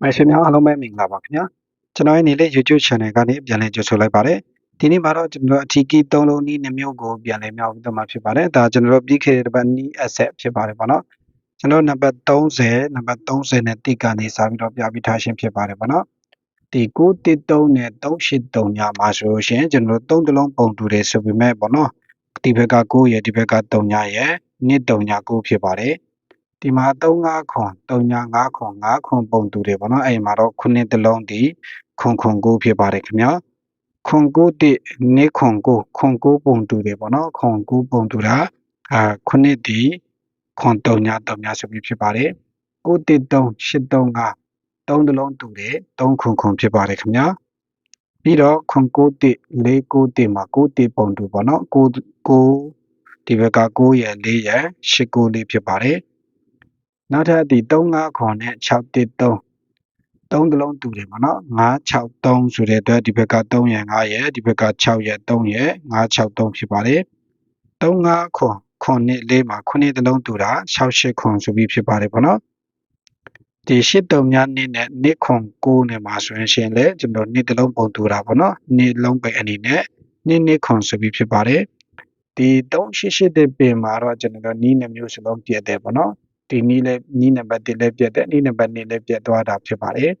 မိုင်ဆွေများအားလုံးပဲမင်္ဂလာပါခင်ဗျာကျွန်တော်ရဲ့နေ့လေး YouTube channel ကနေပြန်လည်ကြိုဆိုလိုက်ပါတယ်ဒီနေ့မှာတော့ကျွန်တော်အထီးကီ3လုံးနီးနှမျိုးကိုပြန်လည်မြောက်ပြီးတော့မှာဖြစ်ပါတယ်ဒါကျွန်တော်ပြီးခဲ့တဲ့တစ်ပတ်နီး asset ဖြစ်ပါတယ်ပေါ့နော်ကျွန်တော်နံပါတ်30နံပါတ်30နဲ့တိကနေစပြီးတော့ပြပြီးထားခြင်းဖြစ်ပါတယ်ပေါ့နော်ဒီ913နဲ့383ညမှာဆိုလို့ရှိရင်ကျွန်တော်သုံးတလုံးပုံတူတယ်ဆိုပေမဲ့ပေါ့နော်ဒီဘက်က9ရယ်ဒီဘက်က3ညရယ်နှစ်3ည9ဖြစ်ပါတယ် ဒီမှာ35ခွန်35ခွန်5ခွန်ပုံတူတယ်ပေါ့နော်အဲ့မှာတော့ခုနှစ်တလုံးဒီခွန်ခွန်9ဖြစ်ပါတယ်ခင်ဗျာခွန်9တိနေခွန်9ခွန်9ပုံတူတယ်ပေါ့နော်ခွန်9ပုံတူတာအာခုနှစ်ဒီခွန်3ည3ညဆိုပြီးဖြစ်ပါတယ်9တိ3 835 3တလုံးတူတယ်3ခွန်ခွန်ဖြစ်ပါတယ်ခင်ဗျာပြီးတော့ခွန်9တိ4 9တိမှာ9တိပုံတူပေါ့နော်9 9ဒီဘက်က9ရယ်4ရယ်8 9လေးဖြစ်ပါတယ် နောက်ထပ်ဒီ35ခွန်နဲ့613 3တလုံးတူတယ်ပေါ့နော်963ဆိုတဲ့အတွက်ဒီဘက်က3ရယ်5ရယ်ဒီဘက်က6ရယ်3ရယ်963ဖြစ်ပါတယ်35ခွန်ခွန်နဲ့4မှာခုနှစ်တလုံးတူတာ68ခွန်ဆိုပြီးဖြစ်ပါတယ်ပေါ့နော်ဒီရှစ်တုံများနှစ်နဲ့နှစ်ခွန်9နဲ့မှာဆိုရင်ရှင်လေကျွန်တော်နှစ်တလုံးပုံတူတာပေါ့နော်နှစ်လုံးပဲအနေနဲ့နှစ်နှစ်ခွန်ဆိုပြီးဖြစ်ပါတယ်ဒီ388တဲ့ပင်မှာတော့ကျွန်တော်နီးနှမျိုးစလုံးပြည့်တယ်ပေါ့နော် ဒီနီးလည်းနီးနံပါတ်1လည်းပြတ်တယ်နီးနံပါတ်2လည်းပြတ်သွားတာဖြစ်ပါတယ်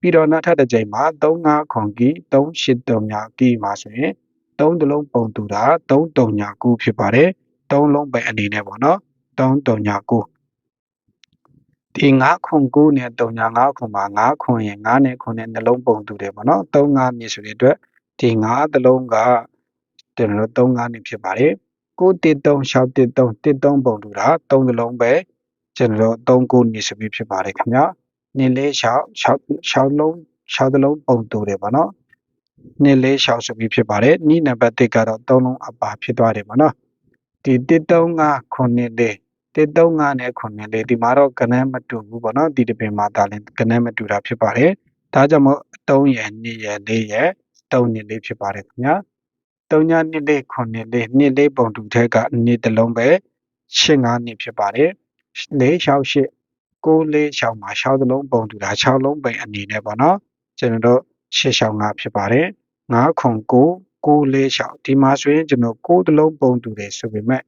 ပြီးတော့နောက်ထပ်တစ်ကြိမ်မှာ35ခွန်ကီ383ညာကီမှာဆိုရင်3တလုံးပုံတူတာ3တုံညာ9ဖြစ်ပါတယ်3လုံးပဲအနေနဲ့ပေါ့နော်3တုံညာ9ဒီ9ခွန်9နဲ့3ညာ9ခွန်မှာ9ခွန်ရင်9နဲ့ခွန်နဲ့နှလုံးပုံတူတယ်ပေါ့နော်3 5မြစ်ဆိုတဲ့အတွက်ဒီ9တလုံးကကျွန်တော်တို့3 5နဲ့ဖြစ်ပါတယ်9 1 3 6 1 3 1 3ပုံတူတာ3တလုံးပဲ ကျွန်တော်တို့3 9နေဆိုပြီးဖြစ်ပါတယ်ခင်ဗျာနင်းလေး6 6 6လုံး6တလုံးပုံတူတယ်ပေါ့နော်နင်းလေး6ဆိုပြီးဖြစ်ပါတယ်နီးနံပါတ်1ကတော့3လုံးအပါဖြစ်သွားတယ်ပေါ့နော်ဒီ135ခုနှစ်လေး135နဲ့ခုနှစ်လေးဒီမှာတော့ကနန်းမတူဘူးပေါ့နော်ဒီတစ်ပင်မှာဒါလည်းကနန်းမတူတာဖြစ်ပါတယ်ဒါကြောင့်မို့3ရယ်2ရယ်4ရယ်3နှစ်လေးဖြစ်ပါတယ်ခင်ဗျာ3ညနှစ်လေးခုနှစ်လေးနှစ်လေးပုံတူထဲကနှစ်တစ်လုံးပဲ8 5နှစ်ဖြစ်ပါတယ် 4 6 8 6လေး6မှာ6သလုံးပုံတူတာ6လုံးပိန်အနေနဲ့ပေါ့နော်ကျွန်တော်တို့6ရှောင်း5ဖြစ်ပါတယ်9ခွန်9 9လေး6ဒီမှာဆိုရင်ကျွန်တော်9သလုံးပုံတူတယ်ဆိုပေမဲ့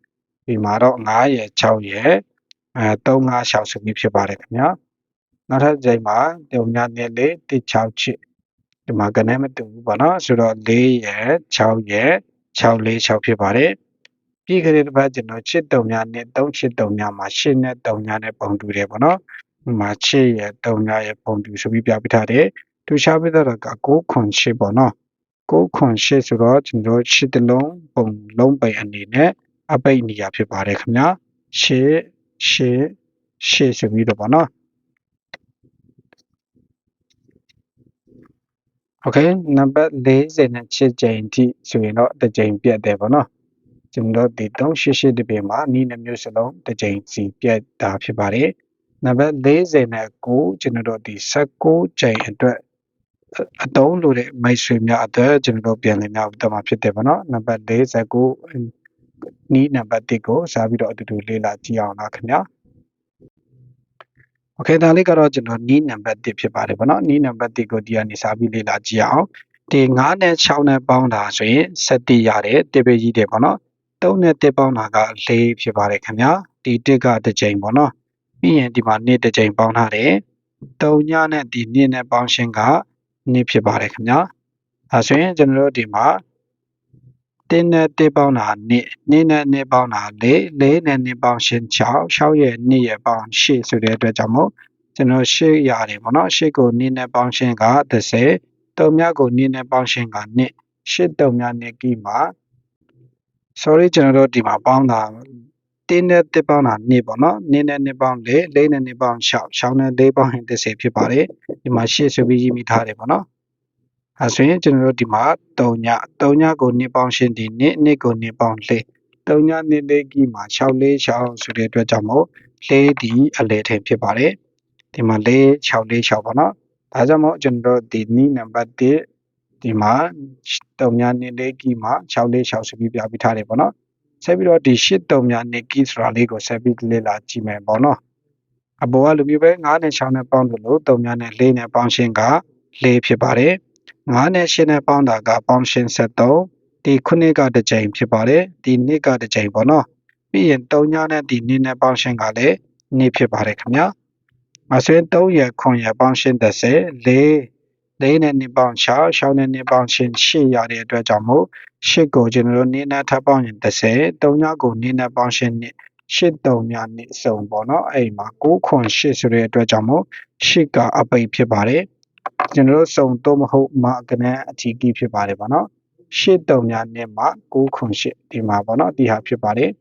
ဒီမှာတော့9ရယ်6ရယ်အဲ3 5 6ဆိုပြီးဖြစ်ပါတယ်ခင်ဗျာနောက်ထပ်ကြိမ်မှာတုံညာနဲ့လေး168ဒီမှာကနေမတူဘူးပေါ့နော်ဆိုတော့4ရယ်6ရယ်6လေး6ဖြစ်ပါတယ် ပြီးကြတဲ့တစ်ပတ်ကျွန်တော်ချစ်တုံများနဲ့3ချစ်တုံများမှာ8နဲ့3ညာနဲ့ပုံတူတယ်ပေါ့နော်ဒီမှာချစ်ရယ်3ညာရယ်ပုံတူဆိုပြီးပြပြထားတယ်သူရှားပြတော့က9ခွန်8ပေါ့နော်9ခွန်8ဆိုတော့ကျွန်တော်8တလုံးပုံလုံးပိန်အနေနဲ့အပိတ်နေရဖြစ်ပါတယ်ခင်ဗျာ8 8 8ဆိုပြီးတော့ပေါ့နော်โอเคနံပါတ်40နဲ့7ကြိမ်ထိဆိုရင်တော့တစ်ကြိမ်ပြတ်တယ်ပေါ့နော် ကျွန်တော်ဒီ388ဒီပြင်မှာနီးနှမျိုးစလုံးတစ်ကြိမ်စီပြတ်တာဖြစ်ပါတယ်နံပါတ်40နဲ့9ကျွန်တော်တို့ဒီ16ကြိမ်အတွက်အတုံးလို့တဲ့မိုက်ဆွေများအတွက်ကျွန်တော်တို့ပြန်လည်များတော့မှာဖြစ်တယ်ပေါ့နော်နံပါတ်49နီးနံပါတ်1ကိုစားပြီးတော့အတူတူလေ့လာကြည့်အောင်လားခင်ဗျာโอเคဒါလေးကတော့ကျွန်တော်နီးနံပါတ်1ဖြစ်ပါတယ်ဗောနော်နီးနံပါတ်1ကိုဒီကနေစပြီးလေ့လာကြည့်အောင်ဒီ9နဲ့6နဲ့ပေါင်းတာဆိုရင်7ရတယ်တစ်ပေကြီးတယ်ဗောနော် 3နဲ့1ပေါင်းတာက4ဖြစ်ပါတယ်ခင်ဗျာဒီ1ကတစ်ကြိမ်ဗောနော်ပြီးရင်ဒီမှာ2တစ်ကြိမ်ပေါင်းထားတယ်3ညနဲ့ဒီ2နဲ့ပေါင်းရှင်းက2ဖြစ်ပါတယ်ခင်ဗျာအဲဆိုရင်ကျွန်တော်တို့ဒီမှာတင်းနဲ့တစ်ပေါင်းတာနှစ်နှစ်နဲ့နှစ်ပေါင်းတာလေးလေးနဲ့နှစ်ပေါင်းရှင်း6 6ရဲ့နှစ်ရဲ့ပေါင်း8ဆိုတဲ့အတွက်ကြောင့်မို့ကျွန်တော်8ရတယ်ပေါ့နော်8ကိုနှစ်နဲ့ပေါင်းရှင်းက30တုံမြကိုနှစ်နဲ့ပေါင်းရှင်းကနှစ်8တုံမြနှစ်ကီမှာ sorry ကျွန်တော်တို့ဒီမှာပေါင်းတာတင်းနဲ့တစ်ပေါင်းတာနှစ်ပေါ့နော်နှစ်နဲ့နှစ်ပေါင်းလေးလေးနဲ့နှစ်ပေါင်း6 6နဲ့လေးပေါင်းရင်30ဖြစ်ပါတယ်ဒီမှာ8ဆိုပြီးရေးမိထားတယ်ပေါ့နော်အဲဆိုရင်ကျွန်တော်တို့ဒီမှာ3ည3ညကိုနှစ်ပေါင်းရှင်းဒီနှစ်နှစ်ကိုနှစ်ပေါင်းလေး3ညနှစ်လေးကြီးမှာ6လေး6ဆိုတဲ့အတွက်ကြောင့်မို့လေးဒီအလဲထင်ဖြစ်ပါတယ်ဒီမှာလေး6လေး6ပေါ့နော်ဒါကြောင့်မို့ကျွန်တော်တို့ဒီနီးနံပါတ်1 ဒီမှာ3ညနှစ်လေးကြီးမှာ6လေး6ဆိုပြီးပြပြထားတယ်ပေါ့နော်ဆက်ပြီးတော့ဒီ8 3ညနှစ်ကြီးဆိုတာလေးကိုဆက်ပြီးလေ့လာကြည့်မယ်ပေါ့နော်အပေါ်ကလူမျိုးပဲ9နဲ့6နဲ့ပေါင်းတယ်လို့3များနဲ့4နဲ့ပေါင်းရှင်းက4ဖြစ်ပါတယ်9နဲ့8နဲ့ပေါင်းတာကပေါင်းရှင်း73ဒီ9ကတစ်ကြိမ်ဖြစ်ပါတယ်ဒီ2ကတစ်ကြိမ်ပေါ့နော်ပြီးရင်3ညနဲ့ဒီ2နဲ့ပေါင်းရှင်းကလည်း2ဖြစ်ပါတယ်ခင်ဗျာအဆွေး3ရခွန်ရပေါင်းရှင်း30 4 4နဲ့2ပေါင်း6 6နဲ့2ပေါင်းရှင်း8ရတဲ့အတွက်ကြောင့်မို့8ကိုကျွန်တော်တို့2နဲ့ထပ်ပေါင်းရင်30 3ညကို2နဲ့ပေါင်းရှင်း2 8 3များနှစ်စုံပေါ့နော်အဲ့ဒီမှာ9ခွန်8ဆိုတဲ့အတွက်ကြောင့်မို့8ကအပိတ်ဖြစ်ပါတယ်ကျွန်တော်တို့စုံတော့မဟုတ်မကနန်းအထီးကြီးဖြစ်ပါတယ်ပေါ့နော်8 3များနှစ်မှာ9ခွန်8ဒီမှာပေါ့နော်ဒီဟာဖြစ်ပါတယ်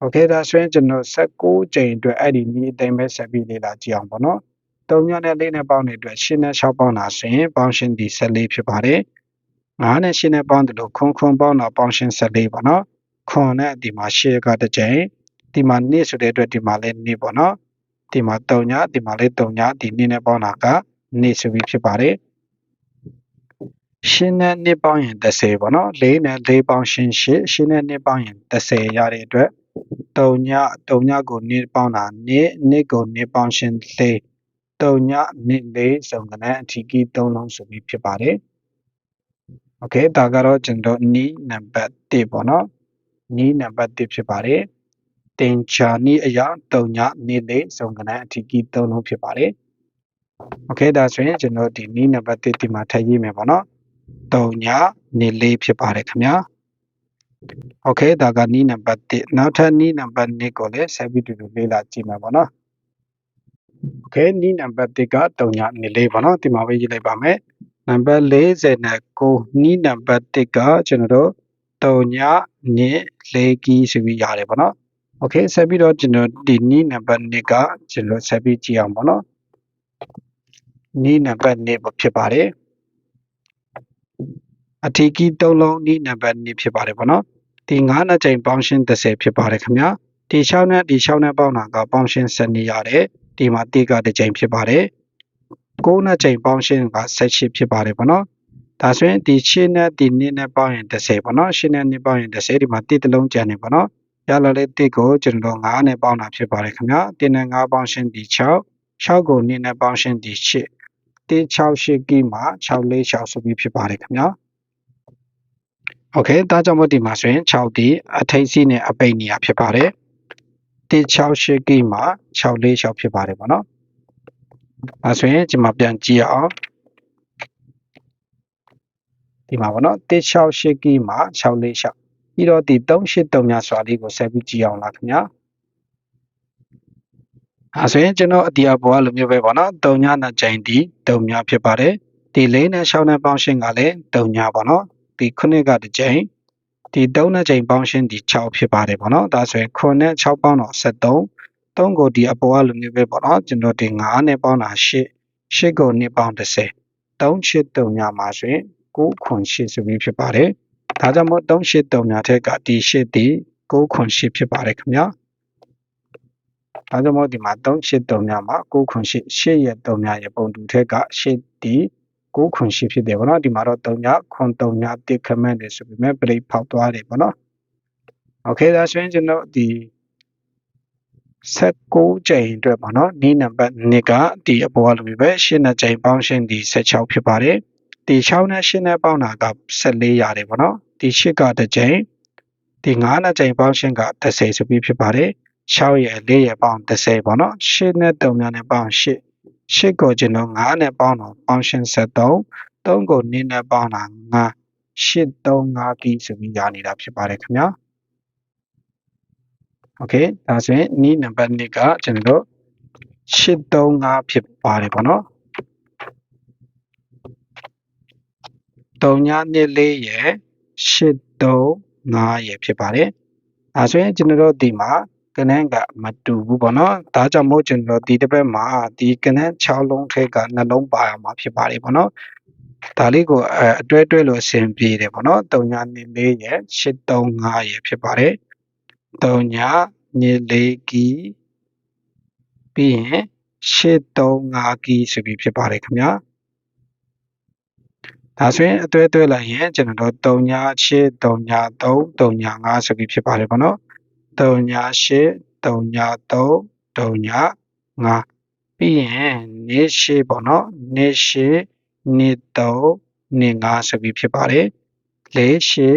โอเคဒါဆိုရင်ကျွန်တော်16ကြိမ်အတွက်အဲ့ဒီနည်းအတိုင်းပဲဆက်ပြီးလေ့လာကြည့်အောင်ပေါ့နော် 3ညနဲ့4နဲ့ပေါင်းတဲ့အတွက်8နဲ့6ပေါင်းတာဆိုရင်ပေါင်းရှင်းဒီ14ဖြစ်ပါတယ်9နဲ့8နဲ့ပေါင်းတယ်လို့ခွန်ခွန်ပေါင်းတော့ပေါင်းရှင်း14ပေါ့နော်ခွန်နဲ့ဒီမှာ8ကတစ်ကြိမ်ဒီမှာ2ဆိုတဲ့အတွက်ဒီမှာလည်း2ပေါ့နော်ဒီမှာ3ညဒီမှာလည်း3ညဒီ2နဲ့ပေါင်းတာက2ဆိုပြီးဖြစ်ပါတယ်ရှင်းနဲ့2ပေါင်းရင်30ပေါ့နော်4နဲ့4ပေါင်းရှင်း8ရှင်းနဲ့2ပေါင်းရင်30ရတဲ့အတွက်3ည3ညကို2ပေါင်းတာ2 2ကို2ပေါင်းရှင်း4 0ည24စုံကနန်းအထီးကီး3လုံးဆိုပြီးဖြစ်ပါတယ်။ Okay ဒါကတော့ကျွန်တော်နီးနံပါတ်1ပေါ့နော်။နီးနံပါတ်1ဖြစ်ပါတယ်။တင်ချာနီးအရာ3ည24စုံကနန်းအထီးကီး3လုံးဖြစ်ပါတယ်။ Okay ဒါဆိုရင်ကျွန်တော်ဒီနီးနံပါတ်1ဒီမှာထည့်ရေးမယ်ပေါ့နော်။3ည24ဖြစ်ပါတယ်ခင်ဗျာ။ Okay ဒါကနီးနံပါတ်1နောက်ထပ်နီးနံပါတ်2ကိုလည်းဆက်ပြီးတူတူလေ့လာကြည့်မယ်ပေါ့နော်။ ။ Okay နီးနံပါတ်1က3924ပေါ့နော်ဒီမှာပဲရေးလိုက်ပါမယ်။နံပါတ်49နီးနံပါတ်1ကကျွန်တော်တို့3924ကီးဆိုပြီးရတယ်ပေါ့နော်။ Okay ဆက်ပြီးတော့ကျွန်တော်ဒီနီးနံပါတ်2ကကျွန်တော်ဆက်ပြီးကြည့်အောင်ပေါ့နော်။နီးနံပါတ်2ပေါ့ဖြစ်ပါတယ်။အထီးကီး3လုံးနီးနံပါတ်2ဖြစ်ပါတယ်ပေါ့နော်။ဒီ9နှစ်ချိန်ပေါင်းရှင်း30ဖြစ်ပါတယ်ခင်ဗျာ။ဒီ6နဲ့ဒီ6နဲ့ပေါင်းတာကပေါင်းရှင်း7နေရတယ်။ ဒီမှာတိကတစ်ချိန်ဖြစ်ပါတယ်9နှစ်ချိန်ပေါင်းရှင်းက18ဖြစ်ပါတယ်ပေါ့နော်ဒါဆိုရင်ဒီရှင်းနဲ့ဒီ2နဲ့ပေါင်းရင်30ပေါ့နော်ရှင်းနဲ့2ပေါင်းရင်30ဒီမှာတိတစ်လုံးကျန်နေပေါ့နော်ရလာတဲ့တိကိုကျွန်တော်9နဲ့ပေါင်းတာဖြစ်ပါတယ်ခင်ဗျာ1နဲ့9ပေါင်းရှင်းဒီ6 6ကို2နဲ့ပေါင်းရှင်းဒီ8 168ကီမှာ646ဆိုပြီးဖြစ်ပါတယ်ခင်ဗျာโอเคဒါကြောင့်မို့ဒီမှာဆိုရင်6ဒီအထိတ်စီးနဲ့အပိတ်နေရဖြစ်ပါတယ် 168ကီမှာ646ဖြစ်ပါတယ်ပေါ့နော်အဲဆိုရင်ဒီမှာပြန်ကြည့်အောင်ဒီမှာပေါ့နော် 168ကီမှာ646ပြီးတော့ဒီ383များစွာလေးကိုဆက်ပြီးကြည့်အောင်လားခင်ဗျာအဲဆိုရင်ကျွန်တော်အတီအပေါ်ကလိုမျိုးပဲပေါ့နော်3ညနဲ့ချိန်ဒီ3ညဖြစ်ပါတယ်ဒီ4နဲ့6နဲ့ပေါင်းရှင်းကလည်း3ညပေါ့နော်ဒီ9ကတစ်ချိန် ဒီ3နဲ့ချိန်ပေါင်းရှင်းဒီ6ဖြစ်ပါတယ်ပေါ့နော်ဒါဆိုရင်9နဲ့6ပေါင်းတော့73 3ကိုဒီအပေါ်ကလိုမျိုးပဲပေါ့နော်ကျွန်တော်ဒီ9နဲ့ပေါင်းတာ8 8ကို2ပေါင်း30 3ချစ်3ညမှာဆိုရင်9ခွန်8ဆိုပြီးဖြစ်ပါတယ်ဒါကြောင့်မို့3ရှစ်3ညထက်ကဒီ8ဒီ9ခွန်8ဖြစ်ပါတယ်ခင်ဗျာဒါကြောင့်မို့ဒီမှာ3ရှစ်3ညမှာ9ခွန်8 8ရဲ့3ညရဲ့ပုံတူထက်က8ဒီ9 ခွန်8ဖြစ်တယ်ဗောနော်ဒီမှာတော့3ညခွန်3ညတစ်ခမန့်တယ်ဆိုပေမဲ့ပရိဖောက်သွားတယ်ဗောနော်โอเคဒါဆိုရင်ကျွန်တော်ဒီ16ကြိမ်အတွက်ပေါ့နော်နီးနံပါတ်2ကဒီအပေါ်ကလိုပဲ8နဲ့ကြိမ်ပေါင်းရှင်းဒီ16ဖြစ်ပါတယ်ဒီ6နဲ့8နဲ့ပေါင်းတာက14ရတယ်ပေါ့နော်ဒီ8ကတစ်ကြိမ်ဒီ9နဲ့ကြိမ်ပေါင်းရှင်းက30ဆိုပြီးဖြစ်ပါတယ်6ရဲ့4ရဲ့ပေါင်း30ပေါ့နော်8နဲ့3နဲ့ပေါင်း8 8ကိုကျွန်တော်9နဲ့ပေါင်းတော့ပေါင်းရှင်း73 3ကို2နဲ့ပေါင်းတာ9 8 3 5ကီဆိုပြီးရနေတာဖြစ်ပါတယ်ခင်ဗျာโอเคဒါဆိုရင်နီးနံပါတ်2ကကျွန်တော်835ဖြစ်ပါတယ်ပေါ့နော်3ညနှစ်လေးရယ်835ရယ်ဖြစ်ပါတယ်အဲဆိုရင်ကျွန်တော်တို့ဒီမှာ ကနန်းကမတူဘူးပေါ့နော်ဒါကြောင့်မို့ကျွန်တော်ဒီတစ်ပတ်မှာဒီကနန်း6လုံးထက်ကနှလုံးပါရမှာဖြစ်ပါတယ်ပေါ့နော်ဒါလေးကိုအဲအတွဲတွဲလို့အဆင်ပြေတယ်ပေါ့နော်3ညနှစ်လေးရယ်835ရယ်ဖြစ်ပါတယ်3ညနှစ်လေးကီပြီးရင်835ကီဆိုပြီးဖြစ်ပါတယ်ခင်ဗျာဒါဆိုရင်အသွဲသွဲလိုက်ရင်ကျွန်တော်တို့3ည8 3ည3 3ည5ဆိုပြီးဖြစ်ပါတယ်ပေါ့နော် 3ည8 3ည3 3ည5ပြီးရင်နေ့ရှိပေါ့နော်နေ့ရှိနေ့3နေ့5ဆိုပြီးဖြစ်ပါတယ်လေးရှိ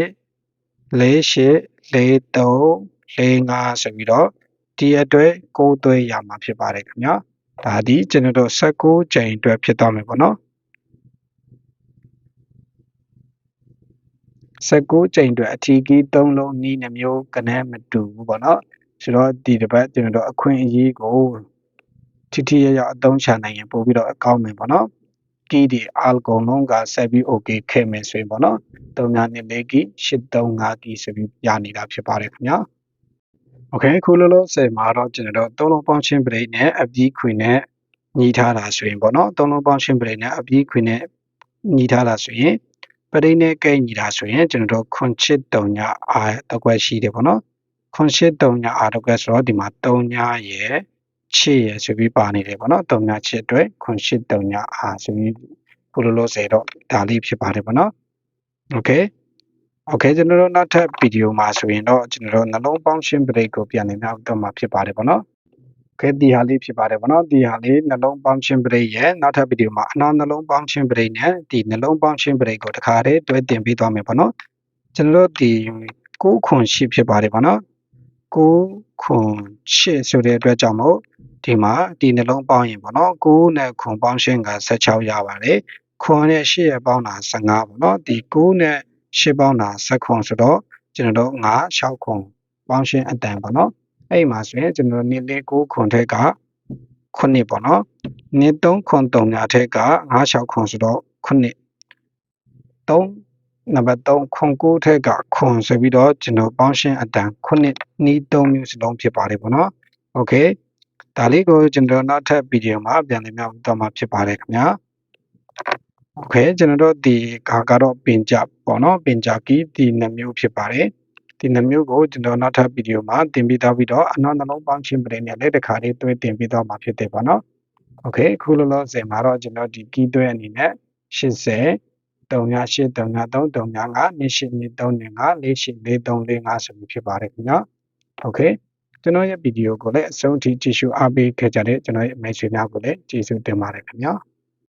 လေးရှိလေး3လေး5ဆိုပြီးတော့ဒီအတွက်6သွဲရမှာဖြစ်ပါတယ်ခင်ဗျာဒါဒီကျွန်တော်တို့16ကြိမ်အတွက်ဖြစ်သွားမယ်ပေါ့နော် 19ကြိမ်အတွက်အထီးကြီး3လုံးနီးနှမျိုးကနန်းမတူဘူးပေါ့နော်ဆိုတော့ဒီတစ်ပတ်ကျွန်တော်တို့အခွင့်အရေးကိုထိထိရရအသုံးချနိုင်ရင်ပို့ပြီးတော့အကောင်းမယ်ပေါ့နော်ကီဒီအာလ်ကုန်လုံးကဆက်ပြီး okay ခဲ့မယ်ဆိုရင်ပေါ့နော်3.4ကီ835ကီဆိုပြီးရနေတာဖြစ်ပါတယ်ခင်ဗျာ okay ခုလောလောဆယ်မှာတော့ကျွန်တော်တို့သုံးလုံးပေါင်းချင်း break နဲ့အပြီးခွေနဲ့ညီထားတာဆိုရင်ပေါ့နော်သုံးလုံးပေါင်းချင်း break နဲ့အပြီးခွေနဲ့ညီထားတာဆိုရင် ပရိတ်နဲ့ကိတ်ညီတာဆိုရင်ကျွန်တော်တို့ခွန်ချစ်တုံညာအာတစ်ခွက်ရှိတယ်ပေါ့နော်ခွန်ချစ်တုံညာအာတစ်ခွက်ဆိုတော့ဒီမှာ3ညာရယ်ချစ်ရယ်ဆိုပြီးပါနေတယ်ပေါ့နော်3ညာချစ်အတွက်ခွန်ချစ်တုံညာအာဆိုပြီးခုလောလောဆယ်တော့ဒါလေးဖြစ်ပါတယ်ပေါ့နော်โอเคโอเคကျွန်တော်တို့နောက်ထပ်ဗီဒီယိုမှာဆိုရင်တော့ကျွန်တော်တို့နှလုံးပေါင်းရှင်း break ကိုပြန်လည်မြောက်တော့မှာဖြစ်ပါတယ်ပေါ့နော် ကဲဒီဟာလေးဖြစ်ပါတယ်ဗောနော်ဒီဟာလေးနှလုံးပေါင်းခြင်းပရိတ်ရဲ့နောက်ထပ်ဗီဒီယိုမှာအနာနှလုံးပေါင်းခြင်းပရိတ်နဲ့ဒီနှလုံးပေါင်းခြင်းပရိတ်ကိုတခါတည်းတွဲတင်ပေးသွားမယ်ဗောနော်ကျွန်တော်တို့ဒီကိုခွန်ရှိဖြစ်ပါတယ်ဗောနော်ကိုခွန်ရှိဆိုတဲ့အတွက်ကြောင့်မို့ဒီမှာဒီနှလုံးပေါင်းရင်ဗောနော်ကိုနဲ့ခွန်ပေါင်းခြင်းက16ရပါတယ်ခွန်နဲ့ရှိရပေါင်းတာ15ဗောနော်ဒီကိုနဲ့ရှိပေါင်းတာ16ဆိုတော့ကျွန်တော်တို့9 6ခွန်ပေါင်းခြင်းအတန်ဗောနော် အဲ့မှာဆိုရင်ကျွန်တော်တို့နေ့လေး9ခွန်ထက်က9ပေါ့နော်နေ့3ခွန်3ညာထက်က9 6ခွန်ဆိုတော့9 3နံပါတ်3ခွန်9ထက်ကခွန်ဆိုပြီးတော့ကျွန်တော်ပေါင်းရှင်းအတန်9နီး3မျိုးစလုံးဖြစ်ပါတယ်ပေါ့နော်โอเคဒါလေးကိုကျွန်တော်နောက်ထပ်ဗီဒီယိုမှာပြန်လည်မြောက်တော့မှာဖြစ်ပါတယ်ခင်ဗျာโอเคကျွန်တော်တို့ဒီကာကတော့ပင်ကြပေါ့နော်ပင်ကြကီဒီနှမျိုးဖြစ်ပါတယ် ဒီနှမျိုးကိုကျွန်တော်နောက်ထပ်ဗီဒီယိုမှာတင်ပြသွားပြီးတော့အနောက်နှလုံးပေါင်းခြင်းပြင်နဲ့လည်းတစ်ခါလေးတွဲတင်ပြသွားမှာဖြစ်တယ်ပေါ့နော်โอเคခုလောလောဆယ်မှာတော့ကျွန်တော်ဒီကီတွဲအနေနဲ့80 38 33 35 28 35 48 43 45ဆိုပြီးဖြစ်ပါတယ်ခင်ဗျာโอเคကျွန်တော်ရဲ့ဗီဒီယိုကိုလည်းအဆုံးထိကြည့်ရှုအားပေးခဲ့ကြတဲ့ကျွန်တော်ရဲ့မိတ်ဆွေများကိုလည်းကျေးဇူးတင်ပါတယ်ခင်ဗျာ